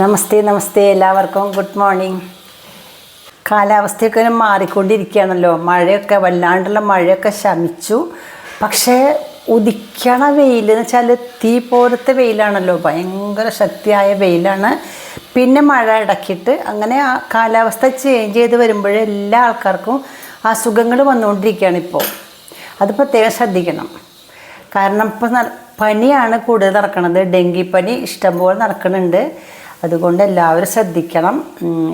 നമസ്തേ നമസ്തേ എല്ലാവർക്കും. Good morning കാലാവസ്ഥയൊക്കെ മാറിക്കൊണ്ടിരിക്കുകയാണല്ലോ. മഴയൊക്കെ വല്ലാണ്ടുള്ള മഴയൊക്കെ ശമിച്ചു. പക്ഷേ ഉദിക്കണ വെയിൽ എന്ന് വെച്ചാൽ തീ പോലത്തെ വെയിലാണല്ലോ. ഭയങ്കര ശക്തിയായ വെയിലാണ്. പിന്നെ മഴ ഇടക്കിയിട്ട് അങ്ങനെ ആ കാലാവസ്ഥ ചേഞ്ച് ചെയ്ത് വരുമ്പോഴേ എല്ലാ ആൾക്കാർക്കും അസുഖങ്ങൾ വന്നുകൊണ്ടിരിക്കുകയാണ് ഇപ്പോൾ. അത് പ്രത്യേകം ശ്രദ്ധിക്കണം. കാരണം ഇപ്പോൾ പനിയാണ് കൂടുതൽ നടക്കുന്നത് ഡെങ്കിപ്പനി ഇഷ്ടംപോലെ നടക്കുന്നുണ്ട് അതുകൊണ്ട് എല്ലാവരും ശ്രദ്ധിക്കണം.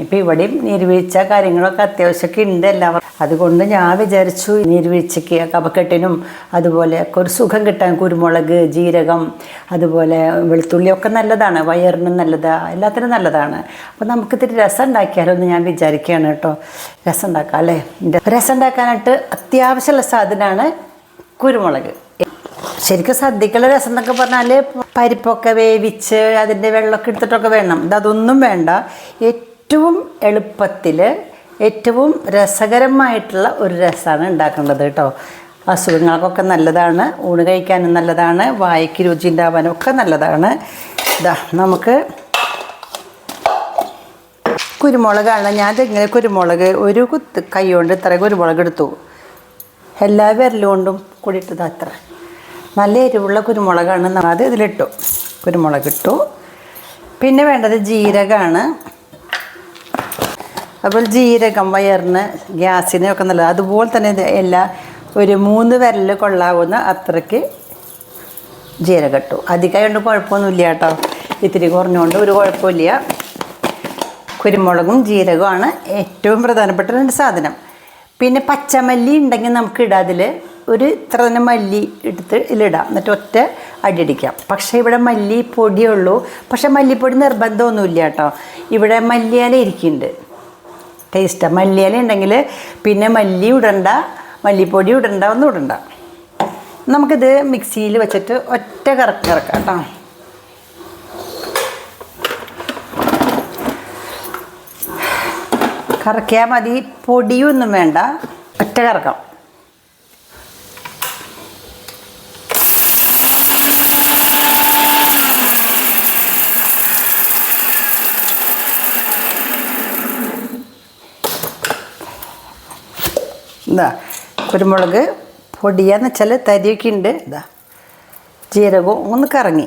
ഇപ്പം ഇവിടെയും നീർവീഴ്ച കാര്യങ്ങളൊക്കെ അത്യാവശ്യമൊക്കെ ഉണ്ട് എല്ലാവർക്കും അതുകൊണ്ട് ഞാൻ വിചാരിച്ചു നീർവീഴ്ചയ്ക്ക് കപക്കെട്ടിനും അതുപോലെ ഒക്കെ ഒരു സുഖം കിട്ടാൻ കുരുമുളക് ജീരകം അതുപോലെ വെളുത്തുള്ളിയൊക്കെ നല്ലതാണ്. വയറിനും നല്ലതാണ് എല്ലാത്തിനും നല്ലതാണ്. അപ്പോൾ നമുക്ക് ഇത്തിരി രസം ഉണ്ടാക്കിയാലോ എന്ന് ഞാൻ വിചാരിക്കുകയാണ് കേട്ടോ. രസം ഉണ്ടാക്കാം അല്ലേ? രസം ഉണ്ടാക്കാനായിട്ട് അത്യാവശ്യമുള്ള സാധനമാണ് കുരുമുളക്. ശരിക്കും സദ്യക്കുള്ള രസം എന്നൊക്കെ പറഞ്ഞാൽ പരിപ്പൊക്കെ വേവിച്ച് അതിന്റെ വെള്ളമൊക്കെ എടുത്തിട്ടൊക്കെ വേണം. ഇതൊന്നും വേണ്ട. ഏറ്റവും എളുപ്പത്തിൽ ഏറ്റവും രസകരമായിട്ടുള്ള ഒരു രസമാണ് ഉണ്ടാക്കേണ്ടത് കേട്ടോ. അസുഖങ്ങൾക്കൊക്കെ നല്ലതാണ് ഊണ് കഴിക്കാനും നല്ലതാണ് വായയ്ക്ക് രുചി ഉണ്ടാവാനും ഒക്കെ നല്ലതാണ്. ഇതാ നമുക്ക് കുരുമുളകാണ് ഞാൻ ഇങ്ങനെ കുരുമുളക് ഒരു കുത്ത് കൈ കൊണ്ട് ഇത്ര കുരുമുളക് എടുത്തു. എല്ലാ വിരലുകൊണ്ടും കൂടിയിട്ടത് അത്ര നല്ല എരിവുള്ള കുരുമുളകാണ്. അത് ഇതിലിട്ടു. കുരുമുളക് ഇട്ടു പിന്നെ വേണ്ടത് ജീരകമാണ് അപ്പോൾ ജീരകം വയറിന് ഗ്യാസിനൊക്കെ നല്ലത്. അതുപോലെ തന്നെ എല്ലാ ഒരു മൂന്ന് വിരൽ കൊള്ളാവുന്ന അത്രയ്ക്ക് ജീരകം ഇട്ടു. അധികമായിട്ട് കുഴപ്പമൊന്നുമില്ല കേട്ടോ. ഇത്തിരി കുറഞ്ഞുകൊണ്ട് ഒരു കുഴപ്പമില്ല. കുരുമുളകും ജീരകമാണ് ഏറ്റവും പ്രധാനപ്പെട്ട രണ്ട് സാധനം. പിന്നെ പച്ചമല്ലി ഉണ്ടെങ്കിൽ നമുക്ക് ഇടാതിൽ ഒരു ഇത്ര തന്നെ മല്ലി എടുത്ത് ഇതിലിടാം. എന്നിട്ട് ഒറ്റ അടിയടിക്കാം പക്ഷേ ഇവിടെ മല്ലി പൊടിയേ ഉള്ളൂ പക്ഷേ മല്ലിപ്പൊടി നിർബന്ധമൊന്നുമില്ല കേട്ടോ. ഇവിടെ മല്ലിയില ഇരിക്കുന്നുണ്ട്. ടേസ്റ്റാണ് മല്ലിയില ഉണ്ടെങ്കിൽ പിന്നെ മല്ലി ഇടണ്ട മല്ലിപ്പൊടി ഇടണ്ട ഒന്നും ഇടണ്ട. നമുക്കിത് മിക്സിയിൽ വെച്ചിട്ട് ഒറ്റ കറക്കി കറക്കാം കേട്ടോ. കറക്കിയാൽ മതി. പൊടിയൊന്നും വേണ്ട. ഒറ്റ കറക്കാം. ഇതാ കുരുമുളക് പൊടിയാന്ന് വെച്ചാൽ തരിയൊക്കെ ഉണ്ട് ഇതാ ജീരകവും ഒന്ന് കറങ്ങി.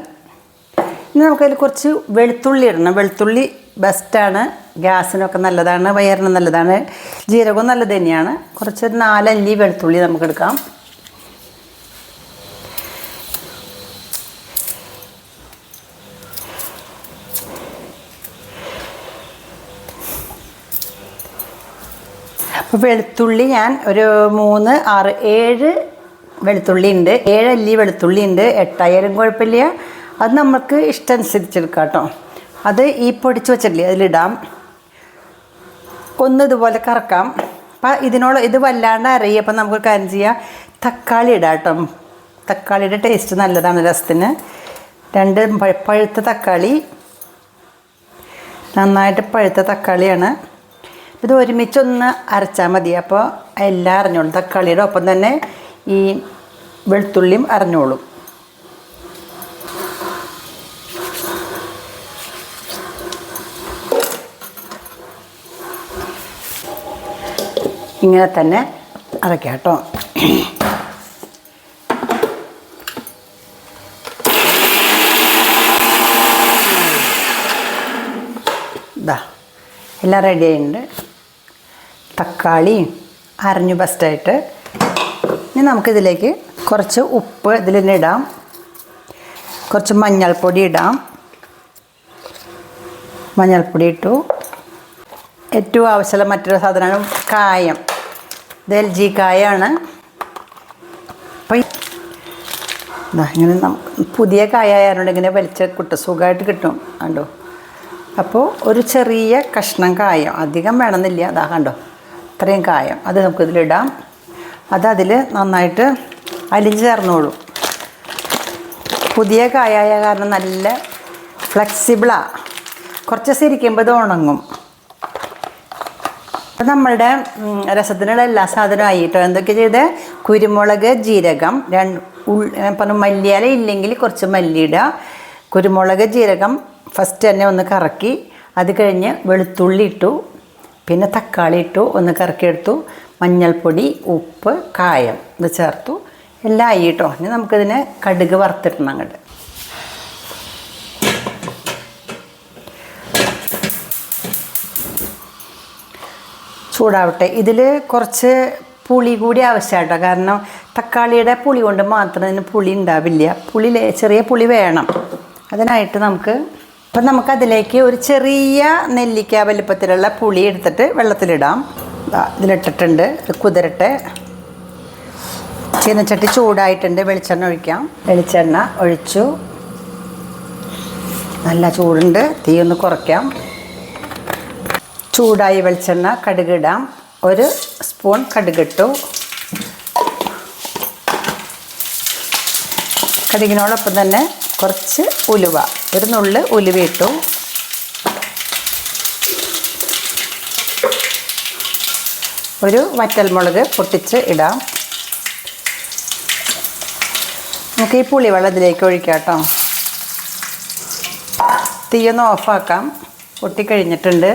ഇനി നമുക്കതിൽ കുറച്ച് വെളുത്തുള്ളി ഇടണം. വെളുത്തുള്ളി ബെസ്റ്റാണ് ഗ്യാസിനൊക്കെ നല്ലതാണ് വയറിന് നല്ലതാണ്. ജീരകവും നല്ലത് തന്നെയാണ്. കുറച്ചൊരു നാലല്ലി വെളുത്തുള്ളി നമുക്ക് അപ്പോൾ വെളുത്തുള്ളി ഞാൻ ഒരു മൂന്ന് ആറ് ഏഴ് വെളുത്തുള്ളി ഉണ്ട്. ഏഴ് അല്ലി വെളുത്തുള്ളി ഉണ്ട്. എട്ടായാലും കുഴപ്പമില്ല. അത് നമുക്ക് ഇഷ്ടമനുസരിച്ചെടുക്കാം കേട്ടോ. അത് ഈ പൊടിച്ച് വെച്ചിട്ടില്ലേ അതിലിടാം. ഒന്ന് ഇതുപോലെ കറക്കാം. അപ്പം ഇതിനോട് ഇത് വല്ലാണ്ട് അരയി അപ്പം നമുക്ക് കാര്യം ചെയ്യാം. തക്കാളി ഇടാം കേട്ടോ. തക്കാളിയുടെ ടേസ്റ്റ് നല്ലതാണ് രസത്തിന്. രണ്ട് പഴ- പഴുത്ത തക്കാളി. നന്നായിട്ട് പഴുത്ത തക്കാളിയാണ്. ഇത് ഒരുമിച്ചൊന്ന് അരച്ചാൽ മതി. അപ്പോൾ എല്ലാം അറിഞ്ഞോളും. തക്കാളിയുടെ ഒപ്പം തന്നെ ഈ വെളുത്തുള്ളിയും അറിഞ്ഞോളും. ഇങ്ങനെ തന്നെ അറക്കാം കേട്ടോ. എല്ലാം റെഡി ആയിട്ടുണ്ട്. തക്കാളി അരഞ്ഞു ബസ്റ്റായിട്ട് ഇനി നമുക്കിതിലേക്ക് കുറച്ച് ഉപ്പ് ഇതിൽ തന്നെ ഇടാം. കുറച്ച് മഞ്ഞൾപ്പൊടി ഇടാം. മഞ്ഞൾപ്പൊടി ഇട്ടു. ഏറ്റവും ആവശ്യമുള്ള മറ്റൊരു സാധനമാണ് കായം. ഇത് എൽ ജി കായാണ്. അപ്പം ഇങ്ങനെ നമുക്ക് പുതിയ കായായതുകൊണ്ട് ഇങ്ങനെ വലിച്ച കിട്ടും സുഖമായിട്ട് കിട്ടും. കണ്ടോ? അപ്പോൾ ഒരു ചെറിയ കഷ്ണം കായം. അധികം വേണമെന്നില്ല. അതാ കണ്ടോ? ഇത്രയും കായം. അത് നമുക്ക് നമുക്കിതിലിടാം. അത് അതിൽ നന്നായിട്ട് അലിഞ്ഞ് ചേർന്നോളും പുതിയ കായായ കാരണം നല്ല ഫ്ലെക്സിബിളാണ് കുറച്ച് സിരിക്കുമ്പോൾ ഇത് ഉണങ്ങും. അപ്പം നമ്മളുടെ രസത്തിനുള്ള എല്ലാ സാധനവും ആയിട്ടോ? എന്തൊക്കെ ചെയ്ത്? കുരുമുളക് ജീരകം രണ്ട് ഉൾ പറഞ്ഞു മല്ലിയില ഇല്ലെങ്കിൽ കുറച്ച് മല്ലിയിടുക കുരുമുളക് ജീരകം ഫസ്റ്റ് തന്നെ ഒന്ന് കറക്കി അത് കഴിഞ്ഞ് വെളുത്തുള്ളി ഇട്ടു പിന്നെ തക്കാളി ഇട്ടു ഒന്ന് കറക്കിയെടുത്തു മഞ്ഞൾപ്പൊടി ഉപ്പ് കായം ഇത് ചേർത്തു. എല്ലാം ആയി കേട്ടോ ഇനി നമുക്കിതിനെ കടുക് വറുത്തിടണം അങ്ങോട്ട്. ചൂടാവട്ടെ. ഇതിൽ കുറച്ച് പുളി കൂടി ആവശ്യമായിട്ടോ കാരണം തക്കാളിയുടെ പുളി കൊണ്ട് മാത്രം ഇതിന് പുളി ഉണ്ടാവില്ല. പുളി ചെറിയ പുളി വേണം. അതിനായിട്ട് നമുക്ക് അപ്പം നമുക്കതിലേക്ക് ഒരു ചെറിയ നെല്ലിക്ക വലിപ്പത്തിലുള്ള പുളി എടുത്തിട്ട് വെള്ളത്തിലിടാം. ഇതിലിട്ടിട്ടുണ്ട് ഇത് കുതിരട്ടെ. ചീനച്ചട്ടി ചൂടായിട്ടുണ്ട് വെളിച്ചെണ്ണ ഒഴിക്കാം. വെളിച്ചെണ്ണ ഒഴിച്ചു. നല്ല ചൂടുണ്ട് തീ ഒന്ന് കുറയ്ക്കാം. ചൂടായി വെളിച്ചെണ്ണ കടുകിടാം. ഒരു സ്പൂൺ കടുകിട്ടു. കടുകിനോടൊപ്പം തന്നെ കുറച്ച് ഉലുവ. ഒരു നുള്ള് ഉലുവ ഇട്ടു. ഒരു വറ്റൽമുളക് പൊട്ടിച്ച് ഇടാം. നമുക്ക് ഈ പുളിവെള്ളം ഇതിലേക്ക് ഒഴിക്കാം കേട്ടോ. തീയൊന്ന് ഓഫാക്കാം. പൊട്ടിക്കഴിഞ്ഞിട്ടുണ്ട്.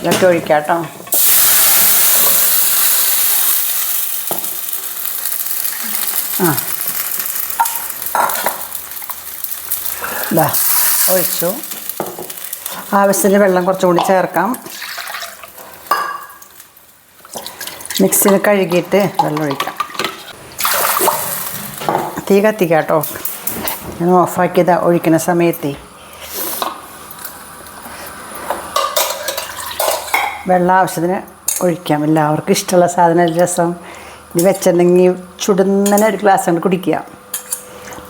ഇതൊക്കെ ഒഴിക്കാം കേട്ടോ. ആ. ഇതാ ഒഴിച്ചു. ആവശ്യത്തിന് വെള്ളം കുറച്ചും കൂടി ചേർക്കാം. മിക്സിയിൽ കഴുകിയിട്ട് വെള്ളം ഒഴിക്കാം. തീ കത്തിക്കാം കേട്ടോ. ഞാൻ ഓഫാക്കിയതാ ഒഴിക്കുന്ന സമയത്ത്. വെള്ളം ആവശ്യത്തിന് ഒഴിക്കാം. എല്ലാവർക്കും ഇഷ്ടമുള്ള സാധനം രസം? ഇത് വെച്ചിട്ടുണ്ടെങ്കിൽ ചുടുന്നനെ ഒരു ഗ്ലാസ് കൊണ്ട് കുടിക്കുക.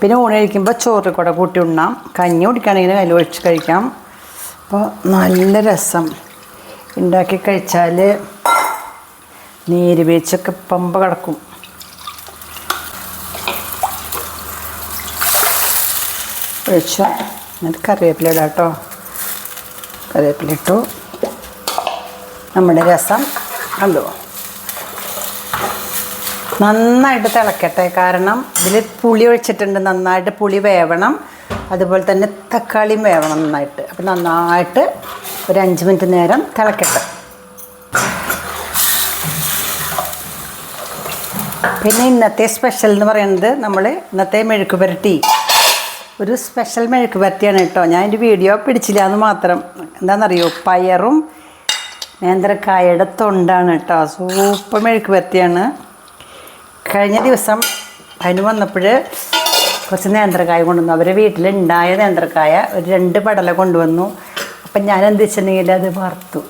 പിന്നെ ഊണ് കഴിക്കുമ്പോൾ ചോറ് കൂടെ കൂട്ടി ഉണ്ണാം. കഞ്ഞി കുടിക്കുകയാണെങ്കിൽ കല്ല് ഒഴിച്ച് കഴിക്കാം. അപ്പോൾ നല്ല രസം. ഉണ്ടാക്കി കഴിച്ചാൽ നീര് വീഴ്ചയൊക്കെ പമ്പ കിടക്കും. ഒഴിച്ചു എന്നിട്ട് കറിവേപ്പില ഇടാം കേട്ടോ കറിവേപ്പില ഇട്ടു. നമ്മുടെ രസം കണ്ടു? നന്നായിട്ട് തിളക്കട്ടെ. കാരണം ഇതിൽ പുളി ഒഴിച്ചിട്ടുണ്ട്. നന്നായിട്ട് പുളി വേവണം. അതുപോലെ തന്നെ തക്കാളിയും വേവണം നന്നായിട്ട്. അപ്പം നന്നായിട്ട് ഒരു അഞ്ച് മിനിറ്റ് നേരം തിളക്കട്ടെ. പിന്നെ ഇന്നത്തെ സ്പെഷ്യൽ എന്ന് പറയുന്നത് നമ്മൾ ഇന്നത്തെ മെഴുക്ക് പുരട്ടി ഒരു സ്പെഷ്യൽ മെഴുക്ക് പുരട്ടിയാണ് കേട്ടോ. ഞാൻ എന്റെ വീഡിയോ പിടിച്ചില്ല എന്ന് മാത്രം. എന്താണെന്നറിയോ? പയറും നേന്ത്രക്കായയുടെ തൊണ്ടാണ് കേട്ടോ. സൂപ്പർ മെഴുക്ക് പുരട്ടിയാണ് കഴിഞ്ഞ ദിവസം അതിന് വന്നപ്പോൾ കുറച്ച് നേന്ത്രക്കായ കൊണ്ടുവന്നു. അവരെ വീട്ടിലുണ്ടായ നേന്ത്രക്കായ ഒരു രണ്ട് പടല കൊണ്ടുവന്നു. അപ്പം ഞാൻ എന്ത് വെച്ചിട്ടുണ്ടെങ്കിൽ അത് വറുത്തു.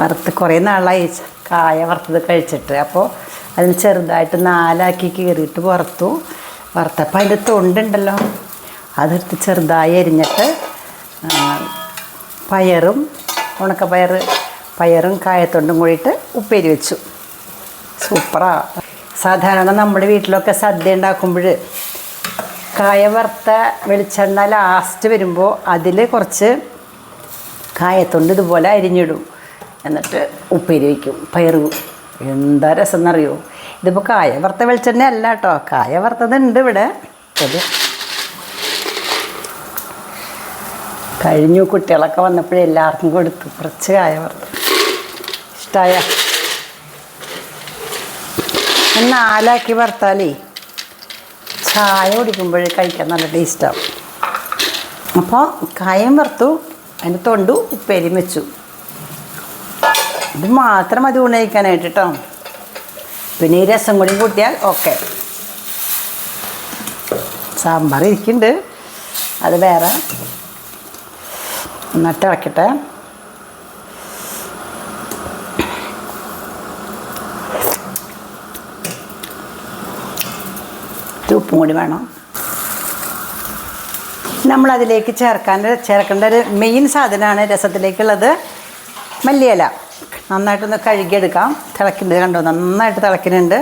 വറുത്ത് കുറേ നാളായി. കായ വറുത്തത് കഴിച്ചിട്ട്. അപ്പോൾ അതിന് ചെറുതായിട്ട് നാലാക്കി കീറിയിട്ട് വറുത്തു. വറുത്തപ്പോൾ അതിന്റെ തൊണ്ടുണ്ടല്ലോ. അതെടുത്ത് ചെറുതായി എരിഞ്ഞിട്ട് പയറും ഉണക്കപ്പയർ പയറും കായത്തൊണ്ടും കൂടിയിട്ട് ഉപ്പേരി വെച്ചു. സൂപ്പറാ. സാധാരണ നമ്മുടെ വീട്ടിലൊക്കെ സദ്യ ഉണ്ടാക്കുമ്പോൾ കായ വറുത്ത വെളിച്ചെണ്ണ ലാസ്റ്റ് വരുമ്പോൾ അതിൽ കുറച്ച് കായത്തൊണ്ട് ഇതുപോലെ അരിഞ്ഞിടും. എന്നിട്ട് ഉപ്പേരി വയ്ക്കും പയറ് എന്താ രസം എന്നറിയോ ഇതിപ്പോൾ കായ വറുത്ത വെളിച്ചെണ്ണ അല്ല കേട്ടോ കായ വറുത്തതുണ്ട് ഇവിടെ. കഴിഞ്ഞു കുട്ടികളൊക്കെ വന്നപ്പോഴേ എല്ലാവർക്കും കൊടുത്തു. കുറച്ച് കായ വറുത്തു. ഇഷ്ടമായ നാലാക്കി വറുത്താലേ ചായ കുടിക്കുമ്പോൾ കഴിക്കാൻ നല്ല ടേസ്റ്റാവും അപ്പോൾ കായം വറുത്തു അതിന്റെ തൊണ്ടു ഉപ്പേരിയും വെച്ചു. ഇത് മാത്രം മതി ഉണയിക്കാനായിട്ട് കേട്ടോ പിന്നെ ഈ രസം കൂടി കൂട്ടിയാൽ ഓക്കെ സാമ്പാർ ഇരിക്കുന്നുണ്ട്. അത് വേറെ എന്നിട്ട് ഇളക്കട്ടെ ഇത്തിരി ഉപ്പും കൂടി വേണം. നമ്മളതിലേക്ക് ചേർക്കാൻ ചേർക്കേണ്ട ഒരു മെയിൻ സാധനമാണ് രസത്തിലേക്കുള്ളത് മല്ലിയില. നന്നായിട്ടൊന്ന് കഴുകിയെടുക്കാം. തിളക്കുന്നുണ്ട് കണ്ടോ? നന്നായിട്ട് തിളക്കുന്നുണ്ട്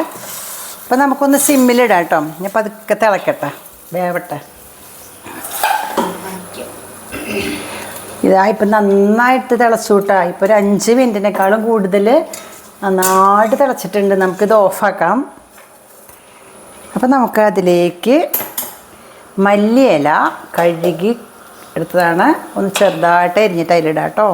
അപ്പോൾ നമുക്കൊന്ന് സിമ്മിലിടാം കേട്ടോ. ഞാൻ പതുക്കെ തിളക്കട്ടെ. വേവട്ടെ. ഇതാ ഇപ്പം നന്നായിട്ട് തിളച്ചു ഇപ്പോൾ ഒരു അഞ്ച് മിനിറ്റിനേക്കാളും കൂടുതൽ നന്നായിട്ട് തിളച്ചിട്ടുണ്ട്. നമുക്കിത് ഓഫാക്കാം. അപ്പം നമുക്ക് അതിലേക്ക് മല്ലിയില കഴുകി എടുത്തതാണ്. ഒന്ന് ചെറുതായിട്ട് എരിഞ്ഞിട്ട് അതിലിടാം കേട്ടോ.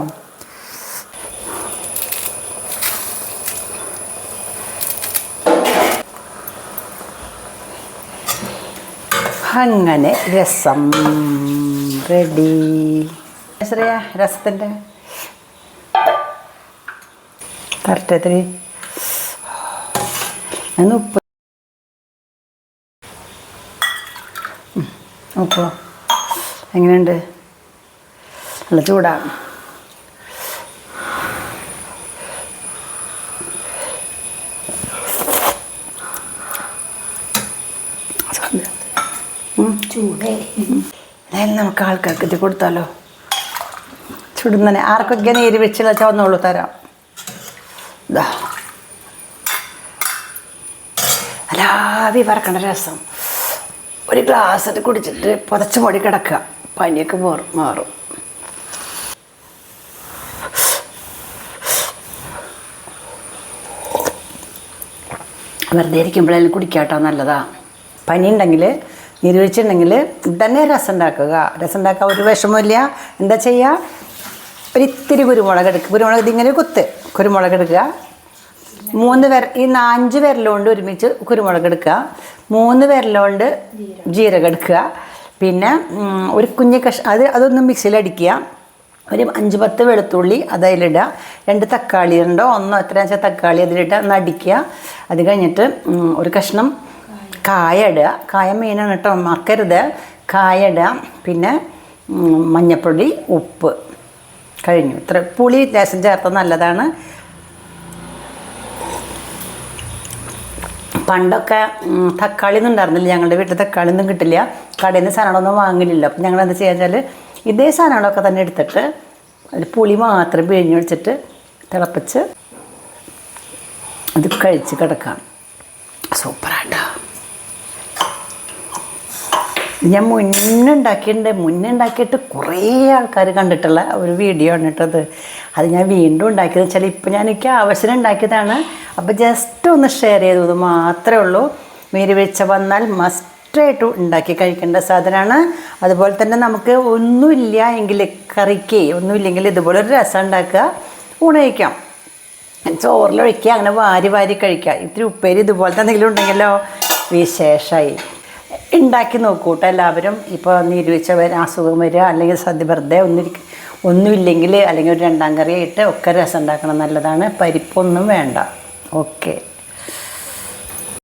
അങ്ങനെ രസം. റെഡി ശ്രേയ രസത്തിന്റെ എത്തിരി ഞാൻ ഉപ്പ് ഉപ്പോ എങ്ങനെയുണ്ട്? നല്ല ചൂടാണ് ചൂടേ. എന്തായാലും നമുക്ക് ആൾക്കാർക്ക് ഇത് കൊടുത്താലോ? ചുടുന്നനെ. ആർക്കൊക്കെ നീര് വെച്ചില്ല ചുവന്നുള്ളൂ തരാം. ഇതാ രാവി പറക്കണ രസം. ഒരു ഗ്ലാസ് ഇട്ട് കുടിച്ചിട്ട് പുതച്ച് പൊടി കിടക്കുക. പനിയൊക്കെ മാറും മാറും. വെറുതെ ഇരിക്കുമ്പോഴേ കുടിക്കാട്ടോ നല്ലതാ. പനി ഉണ്ടെങ്കിൽ നീരുവെച്ചുണ്ടെങ്കിൽ തന്നെ രസം ഉണ്ടാക്കുക. രസം ഉണ്ടാക്കുക ഒരു വിഷമമില്ല എന്താ ചെയ്യുക? ഒരിത്തിരി കുരുമുളക് എടുക്കുക. കുരുമുളക് ഇതിങ്ങനെ കുത്ത്. കുരുമുളക് എടുക്കുക. മൂന്ന് വിര ഈ നാഞ്ച് വിരലുകൊണ്ട് ഒരുമിച്ച് കുരുമുളക് എടുക്കുക. മൂന്ന് വിരലുകൊണ്ട് ജീരകം എടുക്കുക. പിന്നെ ഒരു കുഞ്ഞ് കഷ അത് അതൊന്നും മിക്സിയിൽ അടിക്കുക. ഒരു അഞ്ച് പത്ത് വെളുത്തുള്ളി അത് അതിലിടുക. രണ്ട് തക്കാളി ഉണ്ടോ? ഒന്നോ എത്ര വെച്ചാൽ തക്കാളി അതിലിട്ട് ഒന്ന് അടിക്കുക. അത് കഴിഞ്ഞിട്ട് ഒരു കഷ്ണം കായ ഇടുക. കായ മെയിനാണ് കേട്ടോ മറക്കരുത് കായ ഇടുക. പിന്നെ മഞ്ഞൾപ്പൊടി ഉപ്പ്. കഴിഞ്ഞു. ഇത്ര പുളി ലേശം ചേർത്ത നല്ലതാണ്. പണ്ടൊക്കെ തക്കാളി ഒന്നും ഉണ്ടായിരുന്നില്ല. ഞങ്ങളുടെ വീട്ടിൽ തക്കാളി ഒന്നും കിട്ടില്ല. കടയിൽ നിന്ന് സാധനങ്ങളൊന്നും വാങ്ങലില്ല. അപ്പം ഞങ്ങൾ എന്താ ചെയ്യുക വെച്ചാൽ ഇതേ സാധനങ്ങളൊക്കെ തന്നെ എടുത്തിട്ട് അതിൽ പുളി മാത്രം പിഴിഞ്ഞ് വെച്ചിട്ട് തിളപ്പിച്ച് അത് കഴിച്ച് കിടക്കാം. സൂപ്പറാട്ടോ ഞാൻ മുന്നേ ഉണ്ടാക്കിയിട്ടുണ്ട്. മുന്നേ ഉണ്ടാക്കിയിട്ട് കുറേ ആൾക്കാർ കണ്ടിട്ടുള്ള ഒരു വീഡിയോ ആണ് കേട്ടത് അത് ഞാൻ വീണ്ടും ഉണ്ടാക്കിയത് വെച്ചാൽ ഇപ്പം ഞാൻ എനിക്ക് അവസരം ഉണ്ടാക്കിയതാണ്. അപ്പോൾ ജസ്റ്റ് ഒന്ന് ഷെയർ ചെയ്തത് മാത്രമേ ഉള്ളൂ. മീരി വീഴ്ച വന്നാൽ മസ്റ്റായിട്ട് ഉണ്ടാക്കി കഴിക്കേണ്ട സാധനമാണ്. അതുപോലെ തന്നെ നമുക്ക് ഒന്നുമില്ല എങ്കിൽ കറിക്ക് ഒന്നുമില്ലെങ്കിൽ ഇതുപോലെ ഒരു രസം ഉണ്ടാക്കുക. ഊണ് കഴിക്കാം. ചോറിലൊഴിക്കുക അങ്ങനെ വാരി വാരി കഴിക്കുക. ഇത്തിരി ഉപ്പേരി ഇതുപോലത്തെ എന്തെങ്കിലും ഉണ്ടെങ്കിലോ? വിശേഷമായി ഉണ്ടാക്കി നോക്കൂ കേട്ടോ എല്ലാവരും. ഇപ്പോൾ നീരുവെച്ച വരാൻ അസുഖം വരിക അല്ലെങ്കിൽ സദ്യ വെറുതെ ഒന്നിരിക്കും ഒന്നുമില്ലെങ്കിൽ അല്ലെങ്കിൽ ഒരു രണ്ടാം കറി ആയിട്ട് ഒക്കെ രസം ഉണ്ടാക്കണം. നല്ലതാണ്. പരിപ്പൊന്നും വേണ്ട. ഓക്കെ.